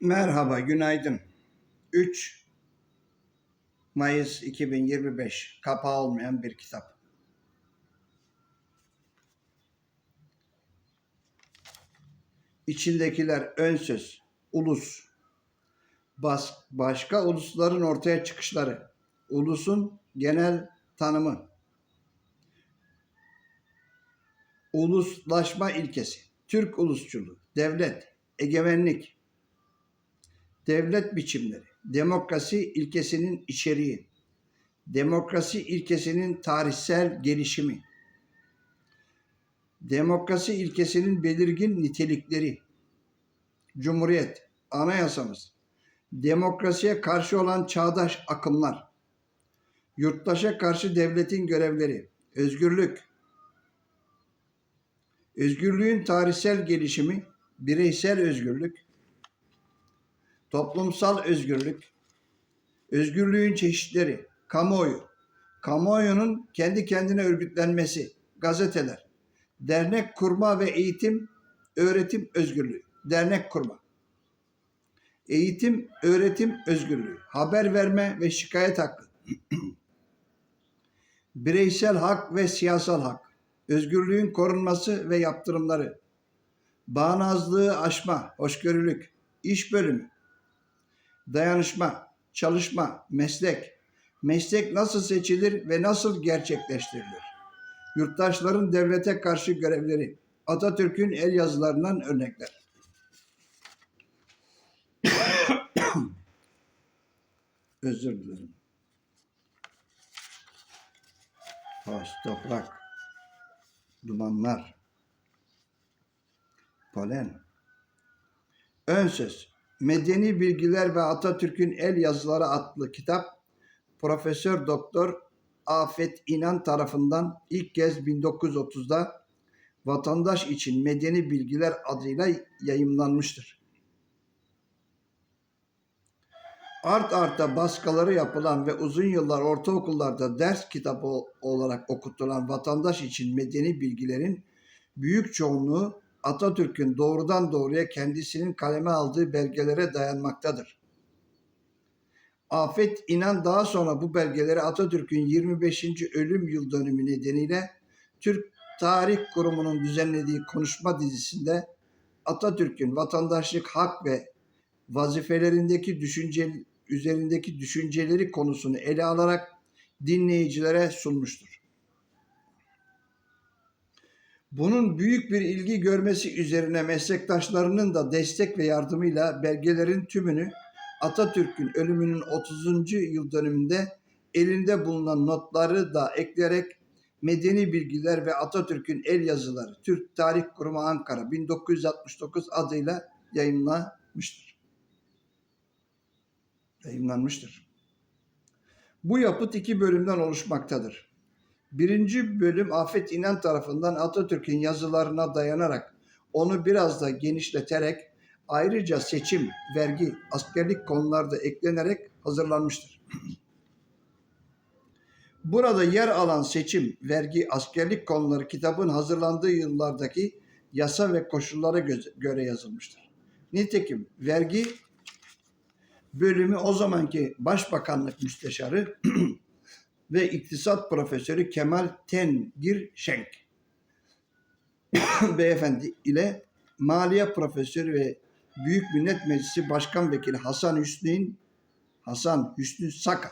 Merhaba, günaydın. 3 Mayıs 2025, kapağı olmayan bir kitap. İçindekiler ön söz, ulus, bas, başka ulusların ortaya çıkışları, ulusun genel tanımı, uluslaşma ilkesi, Türk ulusçuluğu, devlet, egemenlik, devlet biçimleri, demokrasi ilkesinin içeriği, demokrasi ilkesinin tarihsel gelişimi, demokrasi ilkesinin belirgin nitelikleri, cumhuriyet, anayasamız, demokrasiye karşı olan çağdaş akımlar, yurttaşa karşı devletin görevleri, özgürlük, özgürlüğün tarihsel gelişimi, bireysel özgürlük, toplumsal özgürlük, özgürlüğün çeşitleri, kamuoyu, kamuoyunun kendi kendine örgütlenmesi, gazeteler, dernek kurma ve eğitim, öğretim özgürlüğü, dernek kurma, eğitim, öğretim özgürlüğü, haber verme ve şikayet hakkı, bireysel hak ve siyasal hak, özgürlüğün korunması ve yaptırımları, bağnazlığı aşma, hoşgörülük, iş bölümü, dayanışma, çalışma, meslek, meslek nasıl seçilir ve nasıl gerçekleştirilir? Yurttaşların devlete karşı görevleri, Atatürk'ün el yazılarından örnekler. Özür dilerim. Taş, toprak, dumanlar, polen. Ön söz. Medeni Bilgiler ve Atatürk'ün El Yazıları adlı kitap Profesör Doktor Afet İnan tarafından ilk kez 1930'da Vatandaş için Medeni Bilgiler adıyla yayımlanmıştır. Art arta baskıları yapılan ve uzun yıllar ortaokullarda ders kitabı olarak okutulan Vatandaş için Medeni Bilgilerin büyük çoğunluğu Atatürk'ün doğrudan doğruya kendisinin kaleme aldığı belgelere dayanmaktadır. Afet İnan daha sonra bu belgeleri Atatürk'ün 25. ölüm yıl dönümü nedeniyle Türk Tarih Kurumu'nun düzenlediği konuşma dizisinde Atatürk'ün vatandaşlık hak ve vazifelerindeki düşünce üzerindeki düşünceleri konusunu ele alarak dinleyicilere sunmuştur. Bunun büyük bir ilgi görmesi üzerine meslektaşlarının da destek ve yardımıyla belgelerin tümünü Atatürk'ün ölümünün 30. yıl dönümünde elinde bulunan notları da ekleyerek Medeni Bilgiler ve Atatürk'ün El Yazıları Türk Tarih Kurumu Ankara 1969 adıyla yayınlanmıştır. Yayınlanmıştır. Bu yapıt iki bölümden oluşmaktadır. Birinci bölüm Afet İnan tarafından Atatürk'ün yazılarına dayanarak onu biraz da genişleterek ayrıca seçim, vergi, askerlik konularda eklenerek hazırlanmıştır. Burada yer alan seçim, vergi, askerlik konuları kitabın hazırlandığı yıllardaki yasa ve koşullara göre yazılmıştır. Nitekim vergi bölümü o zamanki Başbakanlık Müsteşarı ve İktisat Profesörü Kemal Tengir Şenk beyefendi ile Maliye Profesörü ve Büyük Millet Meclisi Başkan Vekili Hasan Hüsnü'nün Hasan Hüsnü Saka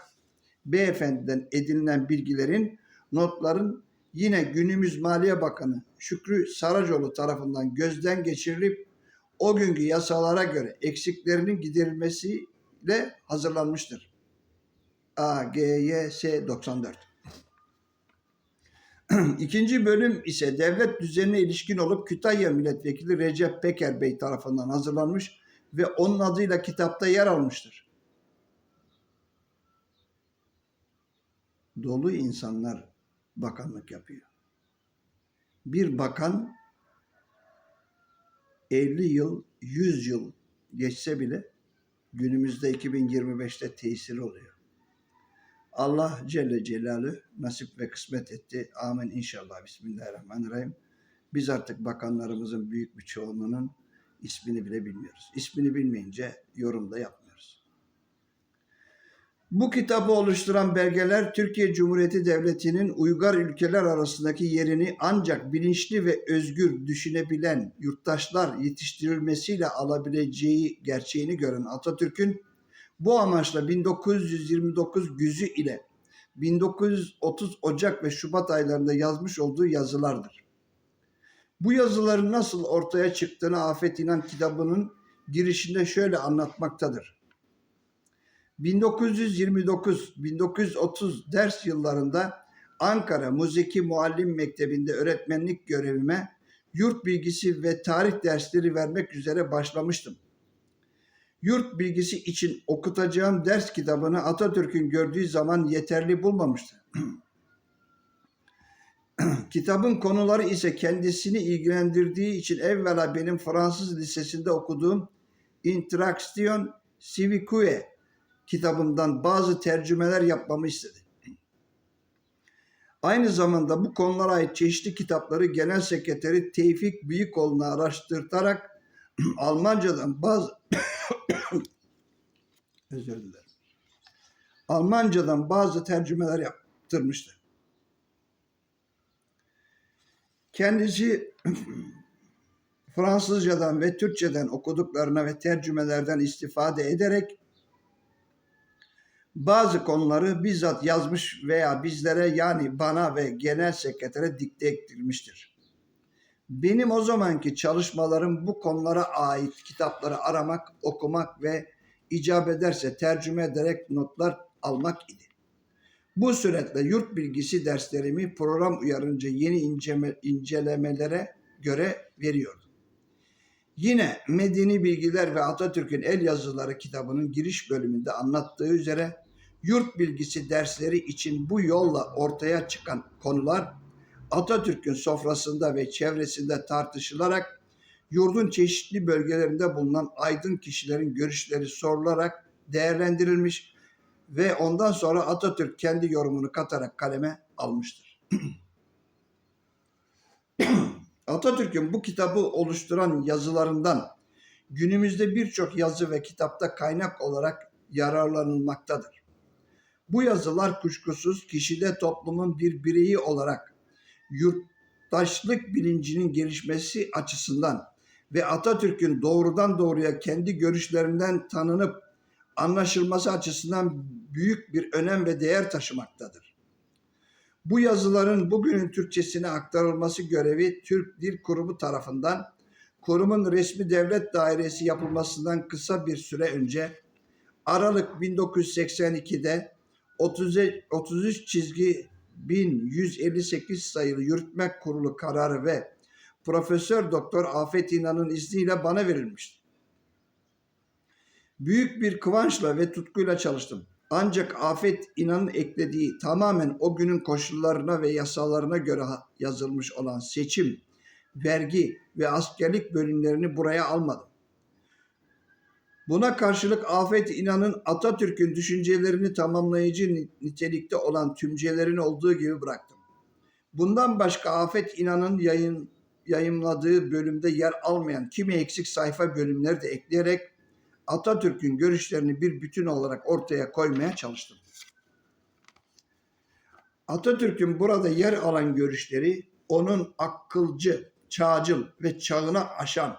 beyefendiden edinilen bilgilerin notların yine günümüz Maliye Bakanı Şükrü Saracoğlu tarafından gözden geçirilip o günkü yasalara göre eksiklerinin giderilmesiyle hazırlanmıştır. AGYS 94. İkinci bölüm ise devlet düzenine ilişkin olup Kütahya Milletvekili Recep Peker Bey tarafından hazırlanmış ve onun adıyla kitapta yer almıştır. Dolu insanlar bakanlık yapıyor. Bir bakan 50 yıl, 100 yıl geçse bile günümüzde 2025'te tesiri oluyor. Allah Celle Celaluhu nasip ve kısmet etti. Amin inşallah. Bismillahirrahmanirrahim. Biz artık bakanlarımızın büyük bir çoğunluğunun İsmini bile bilmiyoruz. İsmini bilmeyince yorum da yapmıyoruz. Bu kitabı oluşturan belgeler Türkiye Cumhuriyeti Devleti'nin uygar ülkeler arasındaki yerini ancak bilinçli ve özgür düşünebilen yurttaşlar yetiştirilmesiyle alabileceği gerçeğini gören Atatürk'ün bu amaçla 1929 güzü ile 1930 Ocak ve Şubat aylarında yazmış olduğu yazılardır. Bu yazıların nasıl ortaya çıktığını Afet İnan kitabının girişinde şöyle anlatmaktadır. 1929-1930 ders yıllarında Ankara Muzeki Muallim Mektebi'nde öğretmenlik görevime yurt bilgisi ve tarih dersleri vermek üzere başlamıştım. Yurt bilgisi için okutacağım ders kitabını Atatürk'ün gördüğü zaman yeterli bulmamıştı. Kitabın konuları ise kendisini ilgilendirdiği için evvela benim Fransız lisesinde okuduğum Interaction Civique kitabından bazı tercümeler yapmamı istedi. Aynı zamanda bu konulara ait çeşitli kitapları Genel Sekreteri Tevfik Büyükoğlu'na araştırtarak Almancadan bazı özür dilerim. Almancadan bazı tercümeler yaptırmıştı. Kendisi Fransızcadan ve Türkçeden okuduklarına ve tercümelerden istifade ederek bazı konuları bizzat yazmış veya bizlere yani bana ve genel sekretere dikte ettirmiştir. Benim o zamanki çalışmalarım bu konulara ait kitapları aramak, okumak ve icap ederse tercüme ederek notlar almak idi. Bu süreçte yurt bilgisi derslerimi program uyarınca yeni inceme, incelemelere göre veriyordum. Yine Medeni Bilgiler ve Atatürk'ün El Yazıları kitabının giriş bölümünde anlattığı üzere yurt bilgisi dersleri için bu yolla ortaya çıkan konular Atatürk'ün sofrasında ve çevresinde tartışılarak yurdun çeşitli bölgelerinde bulunan aydın kişilerin görüşleri sorularak değerlendirilmiş ve ondan sonra Atatürk kendi yorumunu katarak kaleme almıştır. Atatürk'ün bu kitabı oluşturan yazılarından günümüzde birçok yazı ve kitapta kaynak olarak yararlanılmaktadır. Bu yazılar kuşkusuz kişide toplumun bir bireyi olarak yurttaşlık bilincinin gelişmesi açısından ve Atatürk'ün doğrudan doğruya kendi görüşlerinden tanınıp anlaşılması açısından büyük bir önem ve değer taşımaktadır. Bu yazıların bugünün Türkçesine aktarılması görevi Türk Dil Kurumu tarafından kurumun resmi devlet dairesi yapılmasından kısa bir süre önce Aralık 1982'de 33 çizgi 1158 sayılı yürütme kurulu kararı ve Profesör Doktor Afet İnan'ın izniyle bana verilmişti. Büyük bir kıvançla ve tutkuyla çalıştım. Ancak Afet İnan'ın eklediği tamamen o günün koşullarına ve yasalarına göre yazılmış olan seçim, vergi ve askerlik bölümlerini buraya almadım. Buna karşılık Afet İnan'ın Atatürk'ün düşüncelerini tamamlayıcı nitelikte olan tümcelerin olduğu gibi bıraktım. Bundan başka Afet İnan'ın yayın, yayımladığı bölümde yer almayan kimi eksik sayfa bölümleri de ekleyerek Atatürk'ün görüşlerini bir bütün olarak ortaya koymaya çalıştım. Atatürk'ün burada yer alan görüşleri onun akılcı, çağcıl ve çağına aşan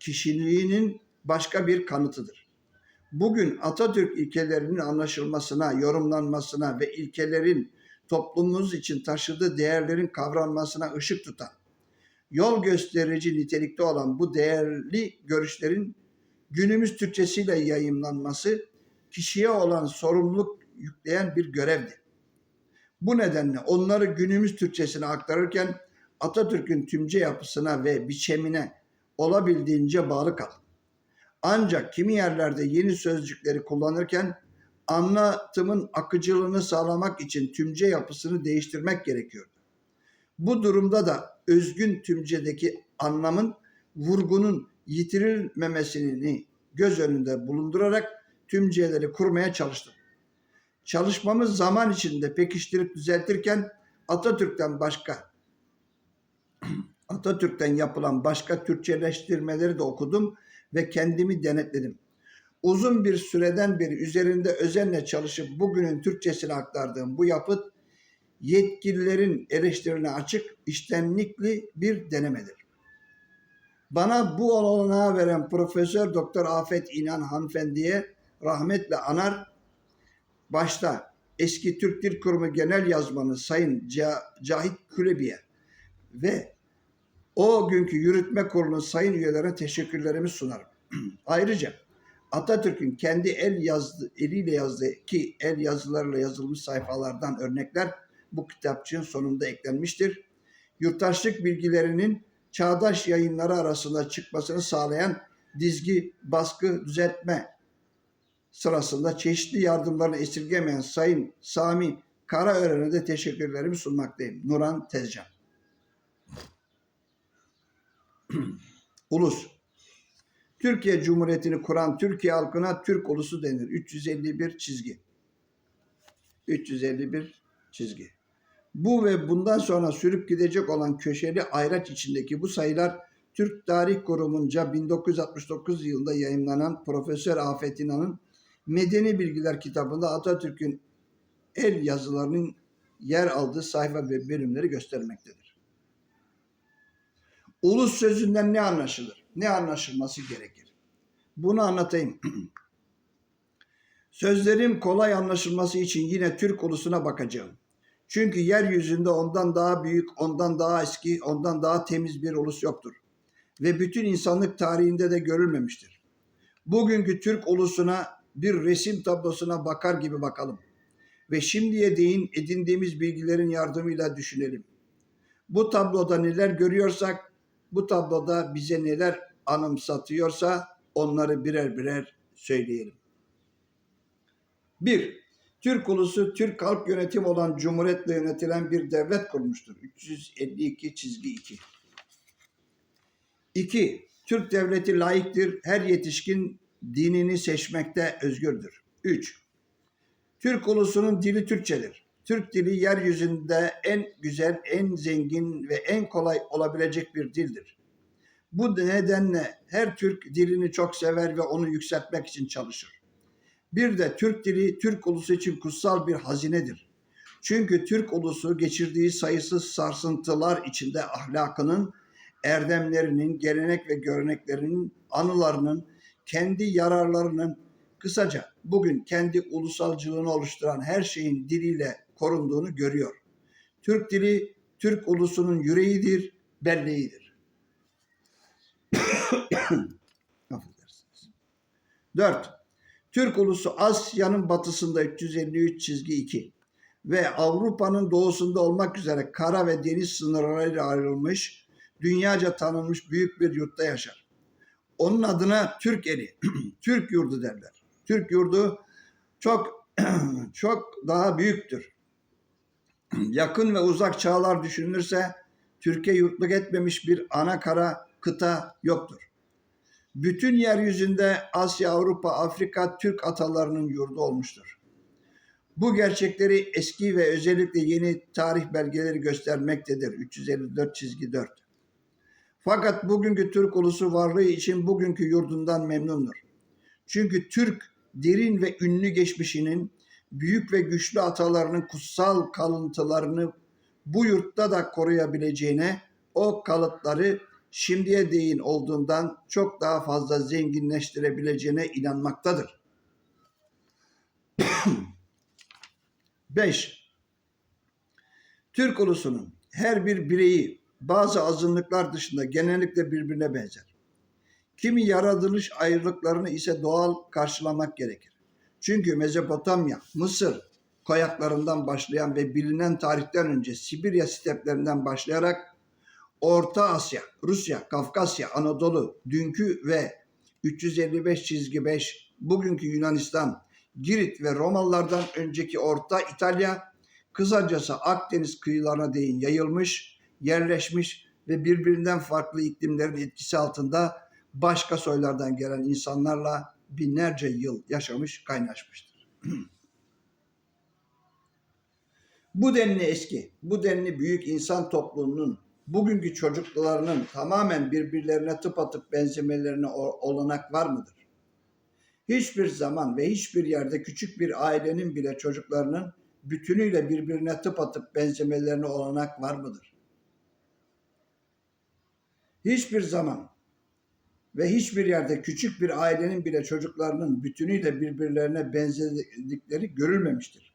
kişiliğinin başka bir kanıtıdır. Bugün Atatürk ilkelerinin anlaşılmasına, yorumlanmasına ve ilkelerin toplumumuz için taşıdığı değerlerin kavranmasına ışık tutan, yol gösterici nitelikte olan bu değerli görüşlerin günümüz Türkçesiyle yayımlanması kişiye olan sorumluluk yükleyen bir görevdi. Bu nedenle onları günümüz Türkçesine aktarırken Atatürk'ün tümce yapısına ve biçemine olabildiğince bağlı kalın. Ancak kimi yerlerde yeni sözcükleri kullanırken anlatımın akıcılığını sağlamak için tümce yapısını değiştirmek gerekiyordu. Bu durumda da özgün tümcedeki anlamın vurgunun yitirilmemesini göz önünde bulundurarak tümceleri kurmaya çalıştım. Çalışmamız zaman içinde pekiştirip düzeltirken Atatürk'ten başka Atatürk'ten yapılan başka Türkçeleştirmeleri de okudum ve kendimi denetledim. Uzun bir süreden beri üzerinde özenle çalışıp bugünün Türkçesine aktardığım bu yapıt yetkililerin eleştirilerine açık, iştenlikli bir denemedir. Bana bu olanağı veren Profesör Doktor Afet İnan hanımefendiye rahmetle anar, başta eski Türk Dil Kurumu Genel Yazmanı Sayın Ca- Cahit Külebi'ye ve o günkü yürütme kurulunun sayın üyelerine teşekkürlerimi sunarım. Ayrıca Atatürk'ün kendi el yazdı, eliyle yazdığı ki el yazılarıyla yazılmış sayfalardan örnekler bu kitapçığın sonunda eklenmiştir. Yurttaşlık bilgilerinin çağdaş yayınları arasında çıkmasını sağlayan dizgi, baskı, düzeltme sırasında çeşitli yardımlarını esirgemeyen Sayın Sami Karaören'e de teşekkürlerimi sunmaktayım. Nuran Tezcan. Ulus. Türkiye Cumhuriyeti'ni kuran Türkiye halkına Türk ulusu denir. 351 çizgi. 351 çizgi. Bu ve bundan sonra sürüp gidecek olan köşeli ayraç içindeki bu sayılar Türk Tarih Kurumu'nca 1969 yılında yayınlanan Profesör Afet İnan'ın Medeni Bilgiler kitabında Atatürk'ün el yazılarının yer aldığı sayfa ve bölümleri göstermektedir. Ulus sözünden ne anlaşılır? Ne anlaşılması gerekir? Bunu anlatayım. Sözlerim kolay anlaşılması için yine Türk ulusuna bakacağım. Çünkü yeryüzünde ondan daha büyük, ondan daha eski, ondan daha temiz bir ulus yoktur. Ve bütün insanlık tarihinde de görülmemiştir. Bugünkü Türk ulusuna bir resim tablosuna bakar gibi bakalım. Ve şimdiye değin edindiğimiz bilgilerin yardımıyla düşünelim. Bu tabloda neler görüyorsak, bu tabloda bize neler anımsatıyorsa onları birer birer söyleyelim. 1. Türk ulusu Türk halk yönetim olan cumhuriyetle yönetilen bir devlet kurmuştur. 352 çizgi 2. 2. Türk devleti layıktır. Her yetişkin dinini seçmekte özgürdür. 3. Türk ulusunun dili Türkçedir. Türk dili yeryüzünde en güzel, en zengin ve en kolay olabilecek bir dildir. Bu nedenle her Türk dilini çok sever ve onu yükseltmek için çalışır. Bir de Türk dili Türk ulusu için kutsal bir hazinedir. Çünkü Türk ulusu geçirdiği sayısız sarsıntılar içinde ahlakının, erdemlerinin, gelenek ve göreneklerinin, anılarının, kendi yararlarının, kısaca bugün kendi ulusalcılığını oluşturan her şeyin diliyle korunduğunu görüyor. Türk dili Türk ulusunun yüreğidir, belleğidir. Affedersiniz. 4. Türk ulusu Asya'nın batısında 353 çizgi 2 ve Avrupa'nın doğusunda olmak üzere kara ve deniz sınırlarıyla ayrılmış, dünyaca tanınmış büyük bir yurtta yaşar. Onun adına Türk eli, Türk yurdu derler. Türk yurdu çok çok daha büyüktür. Yakın ve uzak çağlar düşünülürse Türkiye yurtluk etmemiş bir ana kara kıta yoktur. Bütün yeryüzünde Asya, Avrupa, Afrika Türk atalarının yurdu olmuştur. Bu gerçekleri eski ve özellikle yeni tarih belgeleri göstermektedir. 354 çizgi 4. Fakat bugünkü Türk ulusu varlığı için bugünkü yurdundan memnundur. Çünkü Türk derin ve ünlü geçmişinin büyük ve güçlü atalarının kutsal kalıntılarını bu yurtta da koruyabileceğine o kalıtları şimdiye değin olduğundan çok daha fazla zenginleştirebileceğine inanmaktadır. 5. Türk ulusunun her bir bireyi bazı azınlıklar dışında genellikle birbirine benzer. Kimi yaratılış ayrılıklarını ise doğal karşılamak gerekir. Çünkü Mezopotamya, Mısır koyaklarından başlayan ve bilinen tarihten önce Sibirya steplerinden başlayarak Orta Asya, Rusya, Kafkasya, Anadolu, dünkü ve 355 çizgi 5, bugünkü Yunanistan, Girit ve Romalılardan önceki Orta İtalya, kısacası Akdeniz kıyılarına değin yayılmış, yerleşmiş ve birbirinden farklı iklimlerin etkisi altında başka soylardan gelen insanlarla binlerce yıl yaşamış, kaynaşmıştır. bu denli eski, bu denli büyük insan topluluğunun bugünkü çocuklarının tamamen birbirlerine tıpatıp benzemelerine olanak var mıdır? Hiçbir zaman ve hiçbir yerde küçük bir ailenin bile çocuklarının bütünüyle birbirine tıpatıp benzemelerine olanak var mıdır? Hiçbir zaman ve hiçbir yerde küçük bir ailenin bile çocuklarının bütünüyle birbirlerine benzedikleri görülmemiştir.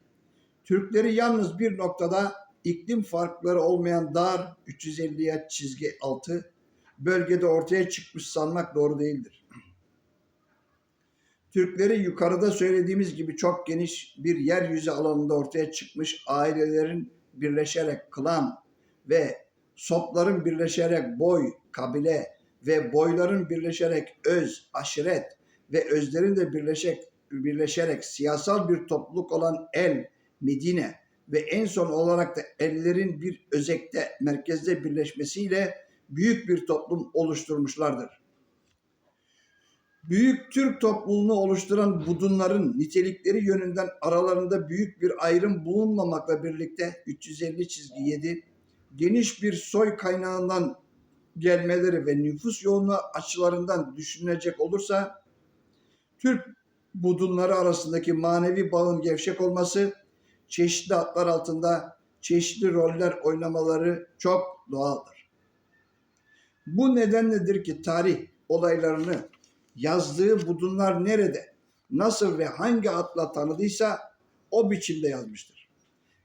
Türkleri yalnız bir noktada iklim farkları olmayan dar 350'ye çizgi altı bölgede ortaya çıkmış sanmak doğru değildir. Türkleri yukarıda söylediğimiz gibi çok geniş bir yeryüzü alanında ortaya çıkmış ailelerin birleşerek klan ve sopların birleşerek boy, kabile ve boyların birleşerek öz, aşiret ve özlerin de birleşerek, birleşerek siyasal bir topluluk olan el, Medine ve en son olarak da ellerin bir özekte merkezde birleşmesiyle büyük bir toplum oluşturmuşlardır. Büyük Türk topluluğunu oluşturan budunların nitelikleri yönünden aralarında büyük bir ayrım bulunmamakla birlikte 350 çizgi 7 geniş bir soy kaynağından gelmeleri ve nüfus yoğunluğu açılarından düşünülecek olursa Türk budunları arasındaki manevi bağın gevşek olması, çeşitli adlar altında çeşitli roller oynamaları çok doğaldır. Bu nedenledir ki tarih olaylarını yazdığı budunlar nerede, nasıl ve hangi adla tanıdıysa o biçimde yazmıştır.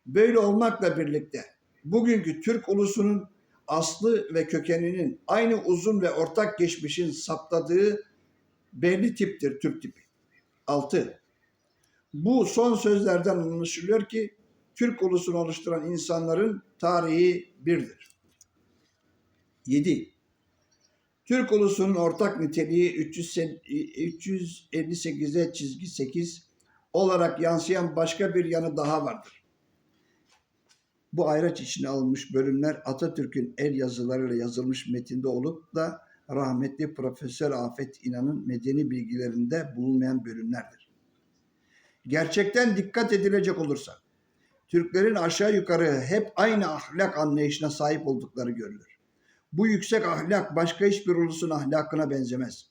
Böyle olmakla birlikte bugünkü Türk ulusunun aslı ve kökeninin aynı uzun ve ortak geçmişin saptadığı belli tiptir Türk tipi. 6. Bu son sözlerden anlaşılıyor ki Türk ulusunu oluşturan insanların tarihi birdir. 7. Türk ulusunun ortak niteliği 358'e çizgi 8 olarak yansıyan başka bir yanı daha vardır. Bu ayraç içine alınmış bölümler Atatürk'ün el yazılarıyla yazılmış metinde olup da rahmetli Profesör Afet İnan'ın medeni bilgilerinde bulunmayan bölümlerdir. Gerçekten dikkat edilecek olursa Türklerin aşağı yukarı hep aynı ahlak anlayışına sahip oldukları görülür. Bu yüksek ahlak başka hiçbir ulusun ahlakına benzemez.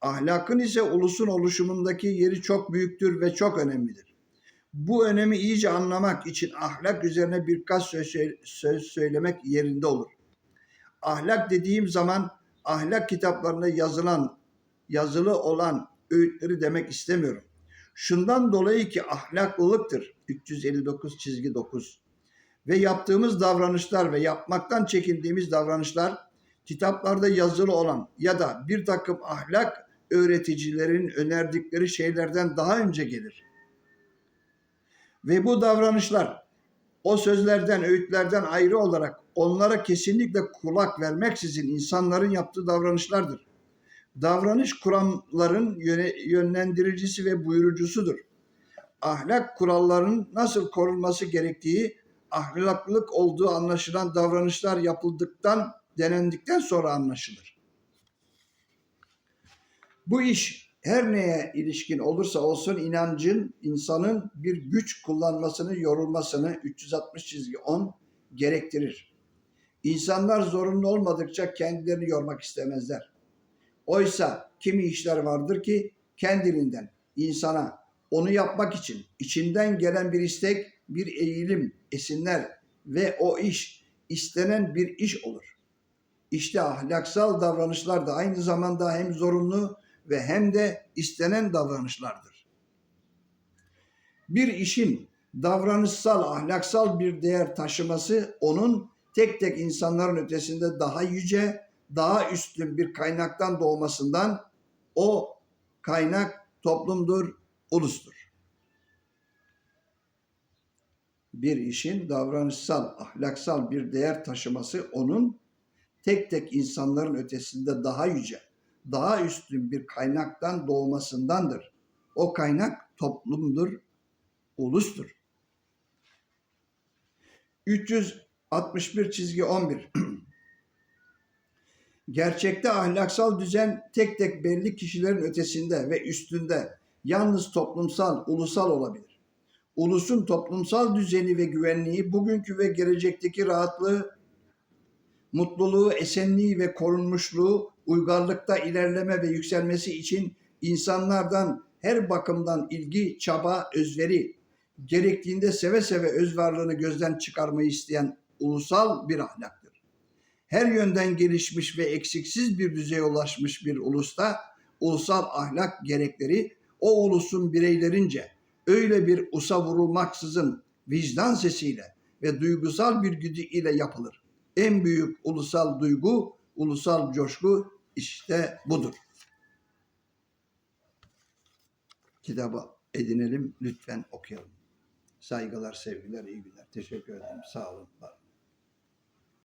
Ahlakın ise ulusun oluşumundaki yeri çok büyüktür ve çok önemlidir. Bu önemi iyice anlamak için ahlak üzerine birkaç söz, söylemek yerinde olur. Ahlak dediğim zaman ahlak kitaplarında yazılan, yazılı olan öğütleri demek istemiyorum. Şundan dolayı ki ahlaklılıktır. 359 çizgi 9 ve yaptığımız davranışlar ve yapmaktan çekindiğimiz davranışlar kitaplarda yazılı olan ya da bir takım ahlak öğreticilerin önerdikleri şeylerden daha önce gelir. Ve bu davranışlar o sözlerden, öğütlerden ayrı olarak onlara kesinlikle kulak vermeksizin insanların yaptığı davranışlardır. Davranış kuramların yönlendiricisi ve buyurucusudur. Ahlak kurallarının nasıl korunması gerektiği ahlaklılık olduğu anlaşılan davranışlar yapıldıktan, denendikten sonra anlaşılır. Bu iş her neye ilişkin olursa olsun inancın insanın bir güç kullanmasını, yorulmasını 360 çizgi 10 gerektirir. İnsanlar zorunlu olmadıkça kendilerini yormak istemezler. Oysa kimi işler vardır ki kendiliğinden insana onu yapmak için içinden gelen bir istek, bir eğilim esinler ve o iş istenen bir iş olur. İşte ahlaksal davranışlar da aynı zamanda hem zorunlu ve hem de istenen davranışlardır. Bir işin davranışsal, ahlaksal bir değer taşıması onun tek tek insanların ötesinde daha yüce, daha üstün bir kaynaktan doğmasından o kaynak toplumdur, ulustur. Bir işin davranışsal, ahlaksal bir değer taşıması onun tek tek insanların ötesinde daha yüce, daha üstün bir kaynaktan doğmasındandır. O kaynak toplumdur, ulustur. 361 çizgi 11 Gerçekte ahlaksal düzen tek tek belli kişilerin ötesinde ve üstünde yalnız toplumsal, ulusal olabilir. Ulusun toplumsal düzeni ve güvenliği bugünkü ve gelecekteki rahatlığı mutluluğu, esenliği ve korunmuşluğu, uygarlıkta ilerleme ve yükselmesi için insanlardan her bakımdan ilgi, çaba, özveri, gerektiğinde seve seve öz varlığını gözden çıkarmayı isteyen ulusal bir ahlaktır. Her yönden gelişmiş ve eksiksiz bir düzeye ulaşmış bir ulusta ulusal ahlak gerekleri o ulusun bireylerince öyle bir usa vurulmaksızın vicdan sesiyle ve duygusal bir güdü ile yapılır. En büyük ulusal duygu, ulusal coşku işte budur. Kitabı edinelim, lütfen okuyalım. Saygılar, sevgiler, iyi günler. Teşekkür ederim. Sağ olun. var.